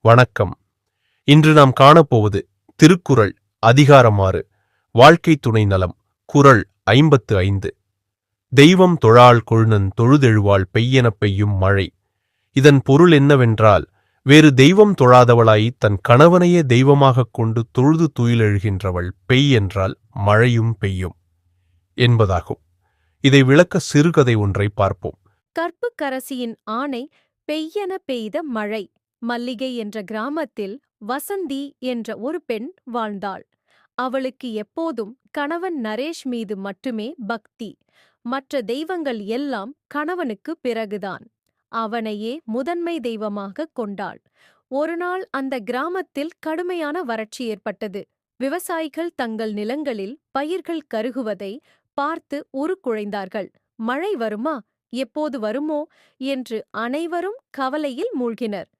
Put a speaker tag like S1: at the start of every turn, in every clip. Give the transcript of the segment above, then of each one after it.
S1: வணக்கம். இன்று நாம் காணப்போவது திருக்குறள் அதிகாரமாறு வாழ்க்கை துணை நலம் குறள் ஐம்பத்து ஐந்து. தெய்வம் தொழாள் கொழுநன் தொழுதெழுவாள் பெய்யென பெய்யும் மழை. இதன் பொருள் என்னவென்றால் வேறு தெய்வம் தொழாதவளாய் தன் கணவனையே தெய்வமாகக் கொண்டு தொழுது துயிலெழுகின்றவள் பெய் என்றால் மழையும் பெய்யும் என்பதாகும். இதை விளக்க சிறுகதை ஒன்றை பார்ப்போம்.
S2: கற்புக்கரசியின் ஆணை பெய்யென பெய்த மழை மல்லிகை என்ற கிராமத்தில் வசந்தி என்ற ஒரு பெண் வாழ்ந்தாள். அவளுக்கு எப்போதும் கணவன் நரேஷ் மீது மட்டுமே பக்தி. மற்ற தெய்வங்கள் எல்லாம் கணவனுக்கு பிறகுதான். அவனையே முதன்மை தெய்வமாகக் கொண்டாள். ஒருநாள் அந்த கிராமத்தில் கடுமையான வறட்சி ஏற்பட்டது. விவசாயிகள் தங்கள் நிலங்களில் பயிர்கள் கருகுவதை பார்த்து உருக்குழைந்தார்கள் மழை வருமா? எப்போது வருமோ? என்று அனைவரும் கவலையில் மூழ்கினர்.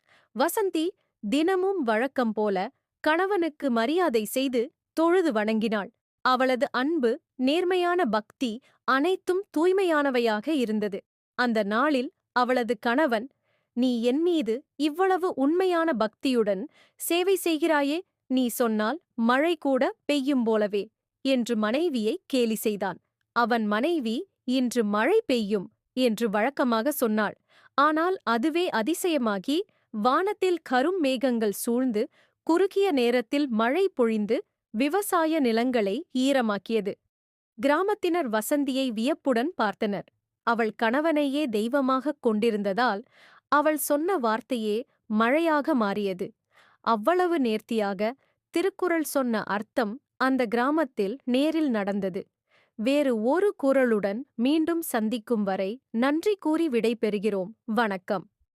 S2: வசந்தி தினமும் வழக்கம் போல கணவனுக்கு மரியாதை செய்து தொழுது வணங்கினாள். அவளது அன்பு நேர்மையான பக்தி அனைத்தும் தூய்மையானவையாக இருந்தது. அந்த நாளில் அவளது கணவன் நீ என் மீது இவ்வளவு உண்மையான பக்தியுடன் சேவை செய்கிறாயே நீ சொன்னால் மழை கூட பெய்யும் போலவே என்று மனைவியை கேலி செய்தான். அவன் மனைவி இன்று மழை பெய்யும் என்று வழக்கமாக சொன்னாள். ஆனால் அதுவே அதிசயமாகி வானத்தில் கரும் மேகங்கள் சூழ்ந்து குறுகிய நேரத்தில் மழை பொழிந்து விவசாய நிலங்களை ஈரமாக்கியது. கிராமத்தினர் வசந்தியை வியப்புடன் பார்த்தனர். அவள் கணவனையே தெய்வமாகக் கொண்டிருந்ததால் அவள் சொன்ன வார்த்தையே மழையாக மாறியது. அவ்வளவு நேர்த்தியாக திருக்குறள் சொன்ன அர்த்தம் அந்த கிராமத்தில் நேரில் நடந்தது. வேறு ஒரு குரலுடன் மீண்டும் சந்திக்கும் வரை நன்றி கூறி விடைபெறுகிறோம். வணக்கம்.